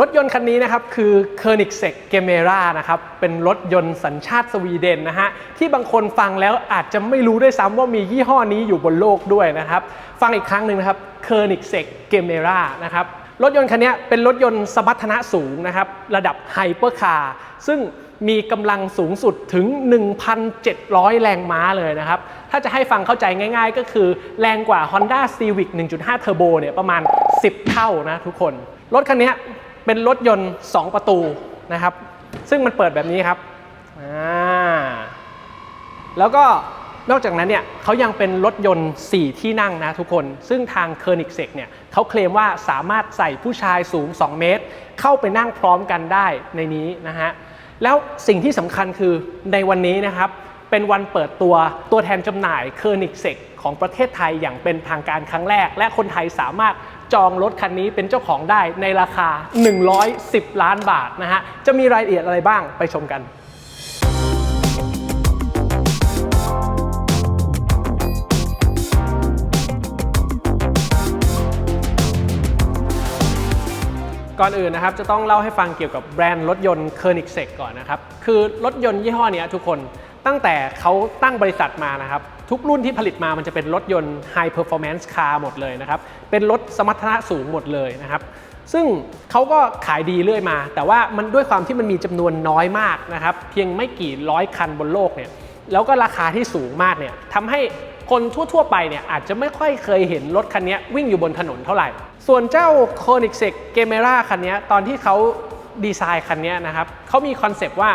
รถยนต์คันนี้นะครับคือ k ö n i g s e g g e m e r a นะครับเป็นรถยนต์สัญชาติสวีเดนนะฮะที่บางคนฟังแล้วอาจจะไม่รู้ด้วยซ้ำว่ามียี่ห้อนี้อยู่บนโลกด้วยนะครับฟังอีกครั้งหนึ่งนะครับ k ö n i g s e g g e m e r a นะครับรถยนต์คันนี้เป็นรถยนต์สมรรถนะสูงนะครับระดับไฮเปอร์คาร์ซึ่งมีกำลังสูงสุดถึง 1,700 แรงม้าเลยนะครับ ถ้าจะให้ฟังเข้าใจง่ายๆ ก็คือแรงกว่า Honda Civic 1.5 Turbo เนี่ยประมาณ 10 เท่านะทุกคน รถคันนี้ เป็นรถยนต์ 2 ประตูนะครับ ซึ่งมันเปิดแบบนี้ครับอ่าแล้วก็นอกจากนั้นเนี่ยเขายังเป็นรถยนต์ 4 ที่นั่งนะทุกคน ซึ่งทาง k ö n i g s e g เซกเนี่ยเขาเคลมว่าสามารถใส่ผู้ชายสูง 2 เมตร เข้าไปนั่งพร้อมกันได้ในนี้นะฮะ แล้วสิ่งที่สำคัญคือในวันนี้นะครับ เป็นวันเปิดตัวตัวแทนจำหน่าย k ö n i g s e g ของประเทศไทยอย่างเป็นทางการครั้งแรก และคนไทยสามารถ จองรถคันนี้เป็นเจ้าของได้ในราคา 110 ล้านบาทนะฮะ จะมีรายละเอียดอะไรบ้างไปชมกันก่อนอื่นนะครับจะต้องเล่าให้ฟังเกี่ยวกับแบรนด์รถยนต์ k ö n i g s e g ก่อนนะครับ คือรถยนต์ยี่ห้อเนี้ยทุกคน ตั้งแต่เขาตั้งบริษัทมานะครับ ทุกรุ่นที่ผลิตมามันจะเป็นรถยนต์ High Performance Car หมดเลยนะครับ เป็นรถสมรรถนะสูงหมดเลยนะครับ ซึ่งเขาก็ขายดีเรื่อยมา แต่ว่ามันด้วยความที่มันมีจำนวนน้อยมากนะครับ เพียงไม่กี่ร้อยคันบนโลกเนี่ย แล้วก็ราคาที่สูงมากเนี่ยทำให้คนทั่ว ๆ ไปเนี่ยอาจจะไม่ค่อยเคยเห็นรถคันนี้วิ่งอยู่บนถนนเท่าไหร่ ส่วนเจ้า k o n i g s e g g e m e r a คันนี้ตอนที่เขาดีไซน์คันนี้นะครับเขามีคอนเซปต์ว่า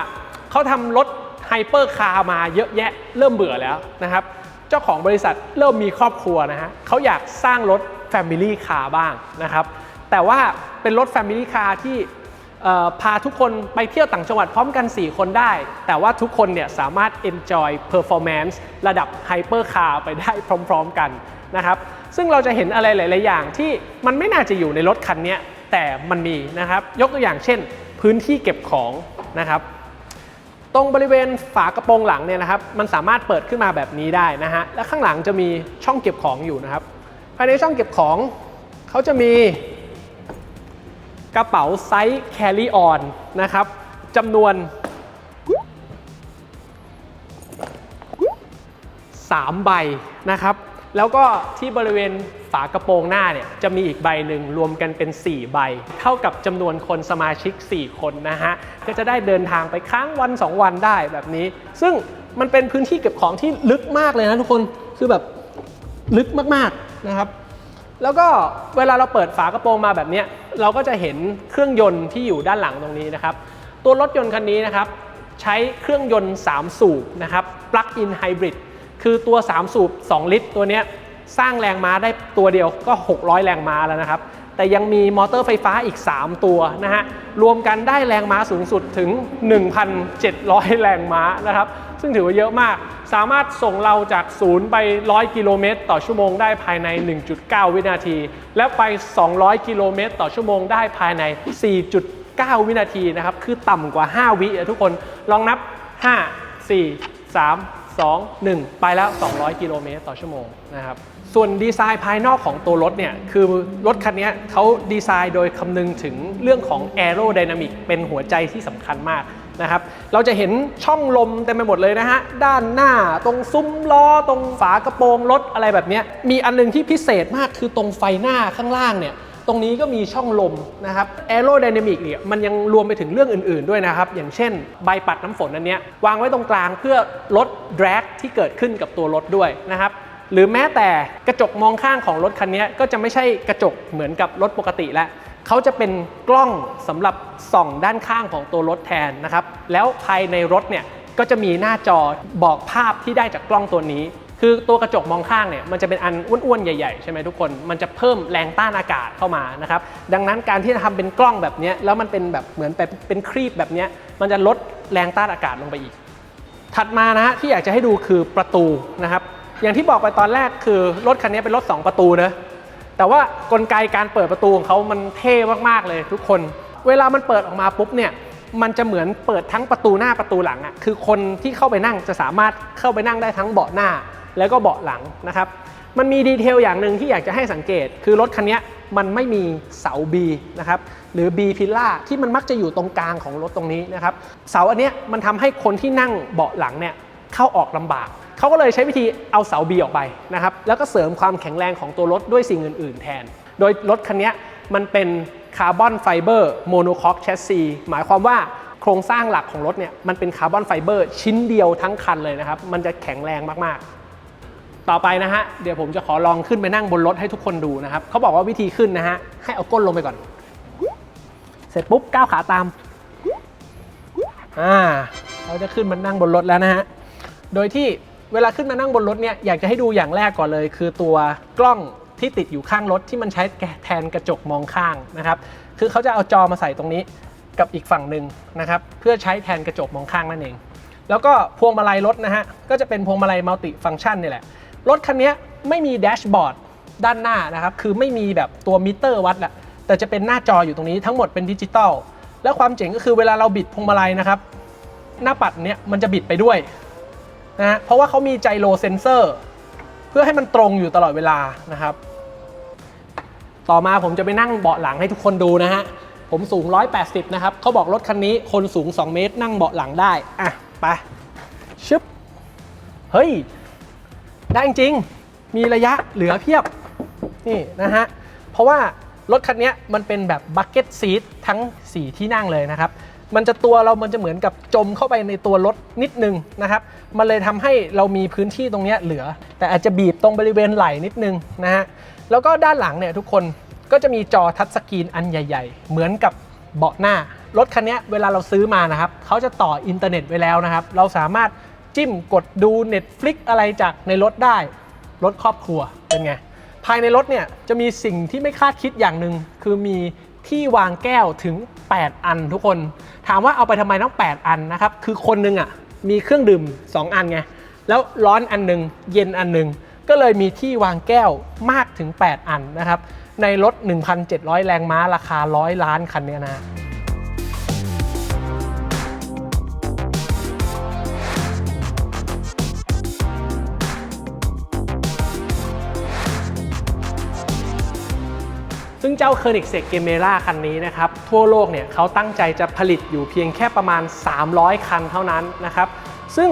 เขาทำรถ ไฮเปอร์คาร์มาเยอะแยะเริ่มเบื่อแล้วนะครับ เจ้าของบริษัทเริ่มมีครอบครัวนะฮะเขาอยากสร้างรถ Family Car บ้างนะครับ แต่ว่าเป็นรถ Family Car ที่พาทุกคนไปเที่ยวต่างจังหวัดพร้อมกัน 4 คนได้ แต่ว่าทุกคนเนี่ยสามารถ enjoy performance ระดับ Hyper Car ไปได้พร้อมๆกันนะครับ ซึ่งเราจะเห็นอะไรหลาย ๆ อย่างที่มันไม่น่าจะอยู่ในรถคันนี้แต่มันมีนะครับ ยกตัวอย่างเช่น พื้นที่เก็บของนะครับ ตรงบริเวณฝากระโปรงหลังเนี่ยนะครับ มันสามารถเปิดขึ้นมาแบบนี้ได้นะฮะ และข้างหลังจะมีช่องเก็บของอยู่นะครับ ภายในช่องเก็บของเขาจะมีกระเป๋าไซส์ carry on นะครับจำนวน 3 ใบนะครับ แล้วก็ที่บริเวณฝากระโปรงหน้าเนี่ยจะมีอีกใบหนึ่งรวมกันเป็น 4 ใบ เท่ากับจำนวนคนสมาชิก 4 คนนะฮะ ก็จะได้เดินทางไปค้างวัน 2 วันได้แบบนี้ ซึ่งมันเป็นพื้นที่เก็บของที่ลึกมากเลยนะทุกคนคือแบบลึกมากๆนะครับ แล้วก็เวลาเราเปิดฝากระโปรงมาแบบนี้เราก็จะเห็นเครื่องยนต์ที่อยู่ด้านหลังตรงนี้นะครับ ตัวรถยนต์คันนี้นะครับ ใช้เครื่องยนต์ 3 สูบนะครับ plug-in hybrid คือตัว 3 สูบ 2 ลิตร ตัวนี้สร้างแรงม้าได้ตัวเดียวก็ 600 แรงม้าแล้วนะครับ แต่ยังมีมอเตอร์ไฟฟ้าอีก 3 ตัวนะฮะ รวมกันได้แรงม้าสูงสุดถึง 1,700 แรงม้านะครับ ซึ่งถือว่าเยอะมาก สามารถส่งเราจากศูนย์ไป 100 กิโลเมตร ต่อชั่วโมงได้ภายใน 1.9 วินาที และไป 200 กิโลเมตร ต่อชั่วโมงได้ภายใน 4.9 วินาทีนะครับ คือต่ำกว่า 5 วิทุกคน ลองนับ 5 4 3 2 1 ไปแล้ว 200 กิโลเมตรต่อชั่วโมงนะครับ ส่วนดีไซน์ภายนอกของตัวรถเนี่ย คือรถคันนี้เขาดีไซน์โดยคำนึงถึงเรื่องของ Aerodynamic เป็นหัวใจที่สำคัญมากนะครับ เราจะเห็นช่องลมเต็มไปหมดเลยนะฮะ ด้านหน้าตรงซุ้มล้อ ตรงฝากระโปรงรถอะไรแบบนี้ มีอันหนึงที่พิเศษมากคือตรงไฟหน้าข้างล่างเนี่ย ตรงนี้ก็มีช่องลมนะครับ Aerodynamic เนี่ยมันยังรวมไปถึงเรื่องอื่นๆด้วยนะครับ อย่างเช่นใบปัดน้ำฝนอันเนี้ยวางไว้ตรงกลางเพื่อลด drag ที่เกิดขึ้นกับตัวรถด้วยนะครับหรือแม้แต่กระจกมองข้างของรถคันนี้ก็จะไม่ใช่กระจกเหมือนกับรถปกติแล้วเขาจะเป็นกล้องสำหรับส่องด้านข้างของตัวรถแทนนะครับแล้วภายในรถเนี่ยก็จะมีหน้าจอบอกภาพที่ได้จากกล้องตัวนี้ คือตัวกระจกมองข้างเนี่ยมันจะเป็นอันอ้วนๆ ใหญ่ๆ ใช่ไหมทุกคน มันจะเพิ่มแรงต้านอากาศเข้ามานะครับ ดังนั้นการที่จะทำเป็นกล้องแบบนี้แล้วมันเป็นแบบเหมือนเป็นเป็นครีบแบบนี้มันจะลดแรงต้านอากาศลงไปอีก ถัดมานะฮะที่อยากจะให้ดูคือประตูนะครับ อย่างที่บอกไปตอนแรกคือรถคันนี้เป็นรถ 2 ประตูนะ แต่ว่ากลไกการเปิดประตูของเขามันเท่มากๆเลยทุกคน เวลามันเปิดออกมาปุ๊บเนี่ยมันจะเหมือนเปิดทั้งประตูหน้าประตูหลังอะ่ะคือคนที่เข้าไปนั่งจะสามารถเข้าไปนั่งได้ทั้งเบาะหน้า แล้วก็เบาะหลังนะครับมันมีดีเทลอย่างหนึ่งที่อยากจะให้สังเกต คือรถคันนี้มันไม่มีเสา B นะครับหรือ B พิล่าที่มันมักจะอยู่ตรงกลางของรถตรงนี้นะครับเสาอันนี้มันทำให้คนที่นั่งเบาะหลังเนี่ยเข้าออกลำบากเขาก็เลยใช้วิธีเอาเสา B ออกไปนะครับแล้วก็เสริมความแข็งแรงของตัวรถด้วยสิ่งอื่น ๆ แทน โดยรถคันนี้มันเป็นคาร์บอนไฟเบอร์โมโนคอกแชสซีหมายความว่าโครงสร้างหลักของรถเนี่ยมันเป็นคาร์บอนไฟเบอร์ชิ้นเดียวทั้งคันเลยนะครับมันจะแข็งแรงมากๆ ต่อไปนะฮะเดี๋ยวผมจะขอลองขึ้นไปนั่งบนรถให้ทุกคนดูนะครับเขาบอกว่าวิธีขึ้นนะฮะให้เอาก้นลงไปก่อน เสร็จปุ๊บก้าวขาตามอ่าเราจะขึ้นมานั่งบนรถแล้วนะฮะโดยที่เวลาขึ้นมานั่งบนรถเนี่ยอยากจะให้ดูอย่างแรกก่อนเลย คือตัวกล้องที่ติดอยู่ข้างรถที่มันใช้แทนกระจกมองข้างนะครับคือเขาจะเอาจอมาใส่ตรงนี้กับอีกฝั่งหนึ่งนะครับเพื่อใช้แทนกระจกมองข้างนั่นเอง แล้วก็พวงมาลัยรถนะฮะก็จะเป็นพวงมาลัยมัลติฟังก์ชันนี่แหละ รถคันนี้ไม่มีแดชบอร์ดด้านหน้านะครับ คือไม่มีแบบตัวมิเตอร์วัดแหละแต่จะเป็นหน้าจออยู่ตรงนี้ทั้งหมดเป็นดิจิตอลแล้วความเจ๋งก็คือเวลาเราบิดพวงมาลัยนะครับ หน้าปัดเนี้ยมันจะบิดไปด้วยนะฮะเพราะว่าเขามีไจโรเซนเซอร์เพื่อให้มันตรงอยู่ตลอดเวลานะครับ ต่อมาผมจะไปนั่งเบาะหลังให้ทุกคนดูนะฮะผมสูง 180 นะครับเขาบอกรถคันนี้คนสูง 2 เมตรนั่งเบาะหลังได้ อะ ไป ชึบ เฮ้ย ได้จริง มีระยะเหลือเพียบ นี่นะฮะ เพราะว่ารถคันนี้มันเป็นแบบบักเก็ตซีททั้ง 4 ที่นั่งเลยนะครับ มันจะตัวเรามันจะเหมือนกับจมเข้าไปในตัวรถนิดนึงนะครับ มันเลยทำให้เรามีพื้นที่ตรงนี้เหลือ แต่อาจจะบีบตรงบริเวณไหล่นิดนึงนะฮะ แล้วก็ด้านหลังเนี่ยทุกคนก็จะมีจอทัชสกรีนอันใหญ่ ๆ เหมือนกับเบาะหน้ารถคันนี้เวลาเราซื้อมานะครับเขาจะต่ออินเทอร์เน็ตไว้แล้วนะครับ เราสามารถ จิ้มกดดู Netflix อะไรจากในรถได้ รถครอบครัวเป็นไง ภายในรถเนี่ยจะมีสิ่งที่ไม่คาดคิดอย่างหนึ่งคือมีที่วางแก้วถึง 8 อันทุกคน ถามว่าเอาไปทำไมต้อง 8 อันนะครับ คือคนหนึงอะมีเครื่องดื่ม 2 อันไง แล้วร้อนอันหนึง เย็นอันหนึง ก็เลยมีที่วางแก้วมากถึง 8 อันนะครับ ในรถ 1,700 แรงม้าราคา 100 ล้านคันเนี้ยนะ ซึ่งเจ้า k o e n i g s e g g e m e r a คันนี้นะครับ ทั่วโลกเนี่ยเขาตั้งใจจะผลิตอยู่เพียงแค่ประมาณ 300 คันเท่านั้นนะครับ ซึ่ง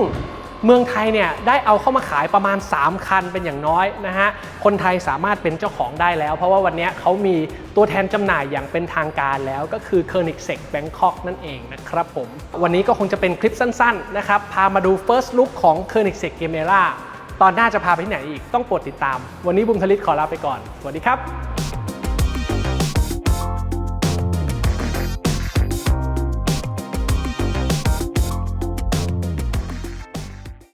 เมืองไทยเนี่ยได้เอาเข้ามาขายประมาณ 3 คันเป็นอย่างน้อยนะฮะ คนไทยสามารถเป็นเจ้าของได้แล้ว เพราะว่าวันนี้เขามีตัวแทนจำหน่ายอย่างเป็นทางการแล้วก็คือ k o e n i g s e g Bangkok นั่นเองนะครับผม วันนี้ก็คงจะเป็นคลิปสั้นๆนะครับ พามาดู first look ของ k o e n i g s e g g e m e r a ตอนหน้าจะพาไปที่ไหนอีกต้องโปรดติดตาม วันนี้บุมทลิตขอลาไปก่อน สวัสดีครับ